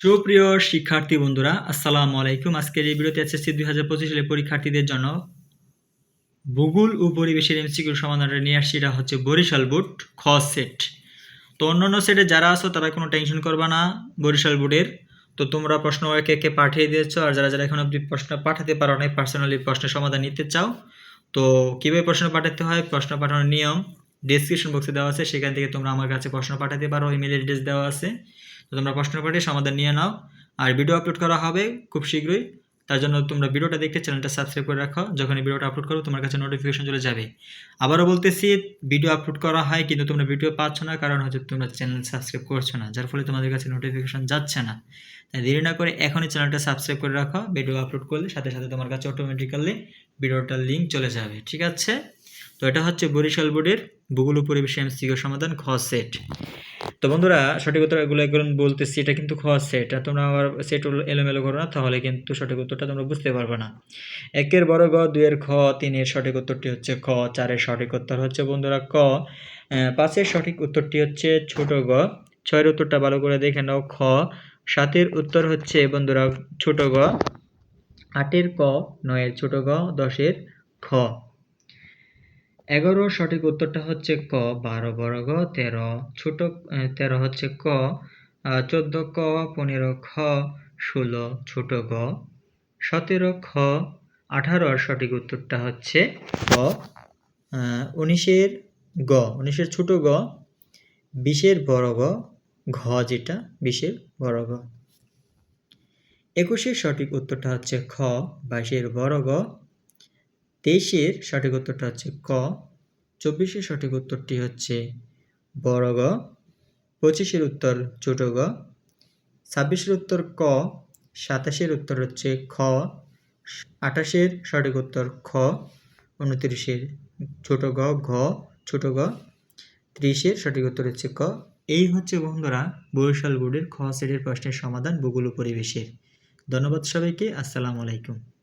সুপ্রিয় শিক্ষার্থী বন্ধুরা, আসসালামু আলাইকুম। আজকের এই ভিডিওতে এসএসসি দুই হাজার পঁচিশ সালের পরীক্ষার্থীদের জন্য ভূগোল ও পরিবেশের এমসিকিউ সমাধানটা নিয়ে আসছি। এটা হচ্ছে বরিশাল বোর্ড খ সেট তো অন্যান্য সেটে যারা আছো, তারা কোনো টেনশন করবে না বরিশাল বোর্ডের। তো তোমরা প্রশ্ন একে একে পাঠিয়ে দিয়েছ, আর যারা যারা এখন অবধি প্রশ্ন পাঠাতে পারো না পার্সোনালি প্রশ্নের সমাধান নিতে চাও, তো কীভাবে প্রশ্ন পাঠাতে হয়, প্রশ্ন পাঠানোর নিয়ম ডিসক্রিপশন বক্সে দেওয়া আছে। সেখান থেকে তোমরা আমার কাছে প্রশ্ন পাঠাতে পারো ইমেল অ্যাড্রেস দেওয়া আছে। তো তোমরা প্রশ্ন পাঠিয়ে সমাধান নিয়ে নাও। আর ভিডিও আপলোড করা হবে খুব শীঘ্রই। তার জন্য তোমরা ভিডিওটা দেখতে চ্যানেলটা সাবস্ক্রাইব করে রাখো। যখন ভিডিওটা আপলোড করো, তোমার কাছে নোটিফিকেশন চলে যাবে। আবারও বলতেছি ভিডিও আপলোড করা হয় কিন্তু তোমরা ভিডিও পাচ্ছ না, কারণ হচ্ছে তোমরা চ্যানেল সাবস্ক্রাইব করছ না, যার ফলে তোমাদের কাছে নোটিফিকেশন যাচ্ছে না। তাই দেরি না করে এখনই চ্যানেলটা সাবস্ক্রাইব করে রাখো। ভিডিও আপলোড করলে সাথে সাথে তোমার কাছে অটোমেটিক্যালি ভিডিওটার লিঙ্ক চলে যাবে। ঠিক আছে? তো এটা হচ্ছে বরিশাল বোর্ডের ভূগোল পরিবেশ এমসিকিউ সমাধান খ সেট তো বন্ধুরা, সঠিক উত্তরগুলো এগুলো বলতেছি, এটা কিন্তু খ সেট আর তোমরা আবার সেট এলোমেলো করো না, তাহলে কিন্তু সঠিক উত্তরটা তোমরা বুঝতে পারবে না। একের বড় গ, দুইয়ের খ, তিনের সঠিক উত্তরটি হচ্ছে খ, চারের সঠিক উত্তর হচ্ছে বন্ধুরা ক। পাঁচের সঠিক উত্তরটি হচ্ছে ছোট গ। ছয়ের উত্তরটা ভালো করে দেখে নাও, খ। সাতের উত্তর হচ্ছে বন্ধুরা ছোট গ। আটের ক, নয়ের ছোট গ, দশের খ। এগারো সঠিক উত্তরটা হচ্ছে ক, বারো বড় গ, তেরো ছোট তেরো হচ্ছে ক চোদ্দ ক, পনেরো খ, ষোলো ছোট গ। সতেরো খ, আঠারোর সঠিক উত্তরটা হচ্ছে ক। উনিশের গ, উনিশের ছোট গ, বিশের বড় গ, ঘ যেটা, বিশের বড় গ। একুশের সঠিক উত্তরটা হচ্ছে খ, বাইশের বড় গ তেইশের সঠিক উত্তরটা হচ্ছে ক, চব্বিশের সঠিক উত্তরটি হচ্ছে বড় গ, পঁচিশের উত্তর ছোট গ, ছাব্বিশের উত্তর ক, সাতাশের উত্তর হচ্ছে খ, আঠাশের সঠিক উত্তর খ, উনত্রিশের ছোট গ, ঘ, ছোট গ, ত্রিশের সঠিক উত্তর হচ্ছে ক। এই হচ্ছে বন্ধুরা বরিশাল বোর্ডের খ সেটের প্রশ্নের সমাধান ভূগোল পরিবেশের। ধন্যবাদ সবাইকে, আসসালামু আলাইকুম।